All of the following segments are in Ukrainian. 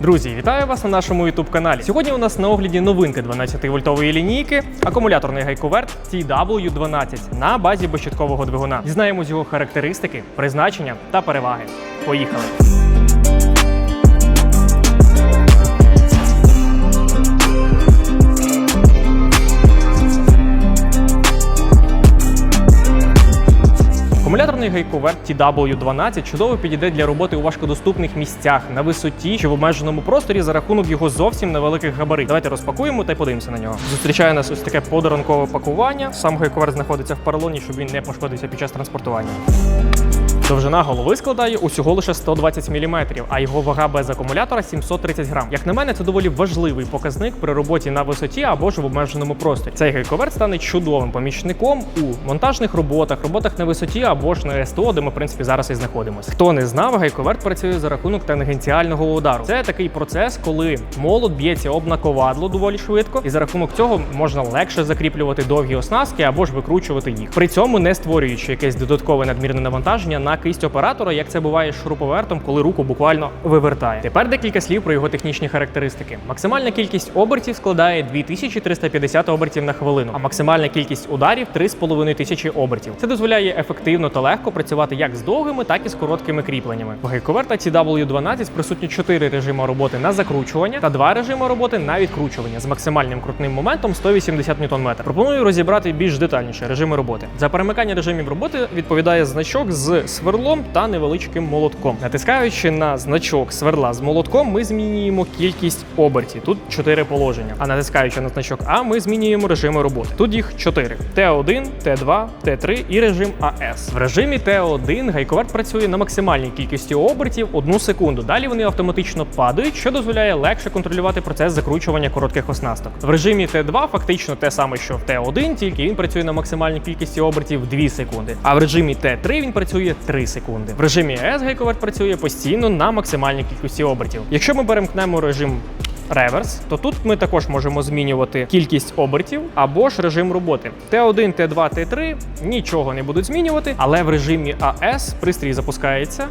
Друзі, вітаю вас на нашому youtube каналі. Сьогодні у нас на огляді новинки 12-вольтової лінійки, акумуляторний гайковерт TW12 на базі безщиткового двигуна. Дізнаємось його характеристики, призначення та переваги. Поїхали! Акумуляторний гайковерт TW12 чудово підійде для роботи у важкодоступних місцях на висоті чи в обмеженому просторі за рахунок його зовсім невеликих габаритів. Давайте розпакуємо та й подивимося на нього. Зустрічає нас ось таке подарункове пакування. Сам гайковерт знаходиться в поролоні, щоб він не пошкодився під час транспортування. Довжина голови складає усього лише 120 мм, а його вага без акумулятора 730 грам. Як на мене, це доволі важливий показник при роботі на висоті або ж в обмеженому просторі. Цей гайковерт стане чудовим помічником у монтажних роботах, роботах на висоті або ж на СТО, де ми в принципі зараз і знаходимося. Хто не знав, гайковерт працює за рахунок тангенціального удару. Це такий процес, коли молот б'ється об наковадло доволі швидко, і за рахунок цього можна легше закріплювати довгі оснастки або ж викручувати їх. При цьому не створюючи якесь додаткове надмірне навантаження на кисть оператора, як це буває з шуруповертом, коли руку буквально вивертає. Тепер декілька слів про його технічні характеристики. Максимальна кількість обертів складає 2350 обертів на хвилину, а максимальна кількість ударів 3500 обертів. Це дозволяє ефективно та легко працювати як з довгими, так і з короткими кріпленнями. В гайковерта TW12 присутні 4 режими роботи на закручування та 2 режими роботи на відкручування з максимальним крутним моментом 180 Нм. Пропоную розібрати більш детальніше режими роботи. За перемикання режимів роботи відповідає значок з сверлом та невеличким молотком. Натискаючи на значок сверла з молотком, ми змінюємо кількість обертів. Тут 4 положення. А натискаючи на значок А, ми змінюємо режими роботи. Тут їх 4: Т1, Т2, Т3 і режим АС. В режимі Т1 гайковерт працює на максимальній кількості обертів 1 секунду. Далі вони автоматично падають, що дозволяє легше контролювати процес закручування коротких оснасток. В режимі Т2 фактично те саме, що в Т1, тільки він працює на максимальній кількості обертів 2 секунди. А в режимі Т3 він працює 3 секунди. В режимі ES гайковерт працює постійно на максимальній кількості обертів. Якщо ми перемкнемо режим реверс, то тут ми також можемо змінювати кількість обертів або ж режим роботи. Т1, Т2, Т3 нічого не будуть змінювати, але в режимі АС пристрій запускається.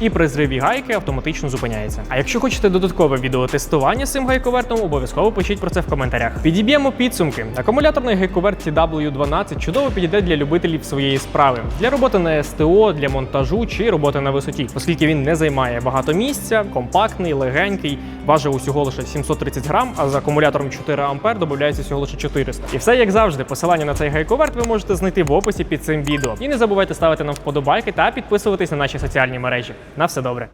І при зриві гайки автоматично зупиняється. А якщо хочете додаткове відеотестування з цим гайковертом, обов'язково пишіть про це в коментарях. Підіб'ємо підсумки. Акумуляторний гайковерт TW12 чудово підійде для любителів своєї справи, для роботи на СТО, для монтажу чи роботи на висоті, оскільки він не займає багато місця, компактний, легенький, важить усього лише 730 грам, а з акумулятором 4 ампер додається всього лише 400. І все як завжди. Посилання на цей гайковерт ви можете знайти в описі під цим відео. І не забувайте ставити нам вподобайки та підписуватись на наші соціальні мережі. На все добре.